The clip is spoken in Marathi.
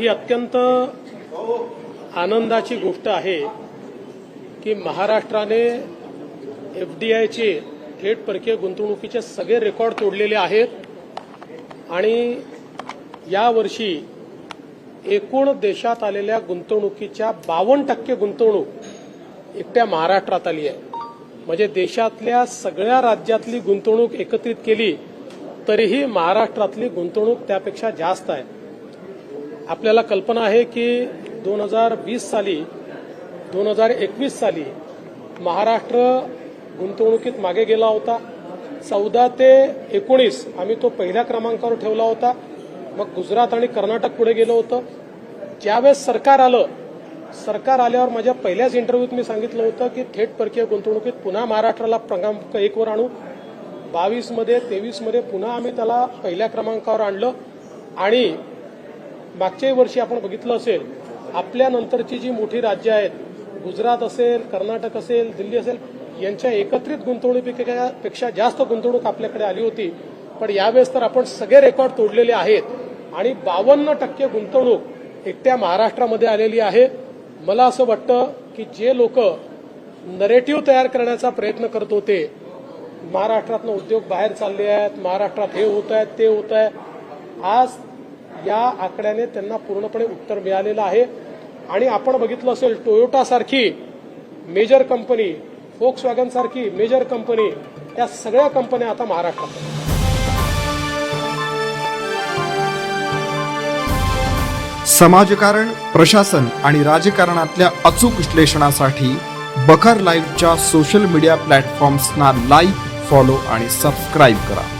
ही अत्यंत आनंदाची गोष्ट आहे की महाराष्ट्राने एफ डी आयचे थेट परकीय गुंतवणुकीचे सगळे रेकॉर्ड तोडलेले आहेत आणि यावर्षी एकूण देशात आलेल्या गुंतवणुकीच्या बावन्न टक्के गुंतवणूक एकट्या महाराष्ट्रात आली आहे. म्हणजे देशातल्या सगळ्या राज्यातली गुंतवणूक एकत्रित केली तरीही महाराष्ट्रातली गुंतवणूक त्यापेक्षा जास्त आहे. आपल्याला कल्पना आहे की दोन हजार वीस साली दोन हजार एकवीस साली महाराष्ट्र गुंतवणुकीत मागे गेला होता. चौदा ते एकोणीस आम्ही तो पहिल्या क्रमांकावर ठेवला होता. मग गुजरात आणि कर्नाटक पुढे गेलो होतं. ज्यावेळेस सरकार आलं सरकार आल्यावर माझ्या पहिल्याच इंटरव्ह्यूत मी सांगितलं होतं की थेट परकीय गुंतवणुकीत पुन्हा महाराष्ट्राला क्रमांक एकवर आणू. बावीसमध्ये तेवीसमध्ये पुन्हा आम्ही त्याला पहिल्या क्रमांकावर आणलं. आणि मागच्याही वर्षी आपण बघितलं असेल आपल्यानंतरची जी मोठी राज्य आहेत गुजरात असेल कर्नाटक असेल दिल्ली असेल यांच्या एकत्रित गुंतवणुकीपेक्षा जास्त गुंतवणूक आपल्याकडे आली होती. पण यावेळेस तर आपण सगळे रेकॉर्ड तोडलेले आहेत आणि बावन्न टक्के गुंतवणूक एकट्या महाराष्ट्रामध्ये आलेली आहे. मला असं वाटतं की जे लोक नरेटिव्ह तयार करण्याचा प्रयत्न करत होते महाराष्ट्रातनं उद्योग बाहेर चालले आहेत महाराष्ट्रात हे होत आहेत ते होत आहे आज या आकड्याने त्यांना पूर्णपणे उत्तर मिळालेलं आहे. आणि आपण बघितलं असेल टोयोटा सारखी मेजर कंपनी फोक्स वॅगन सारखी मेजर कंपनी या सगळ्या कंपन्या आता महाराष्ट्रात समाजकारण प्रशासन आणि राजकारणातल्या अचूक विश्लेषणासाठी बखर लाईव्हच्या सोशल मीडिया प्लॅटफॉर्म्सना लाईक फॉलो आणि सबस्क्राईब करा.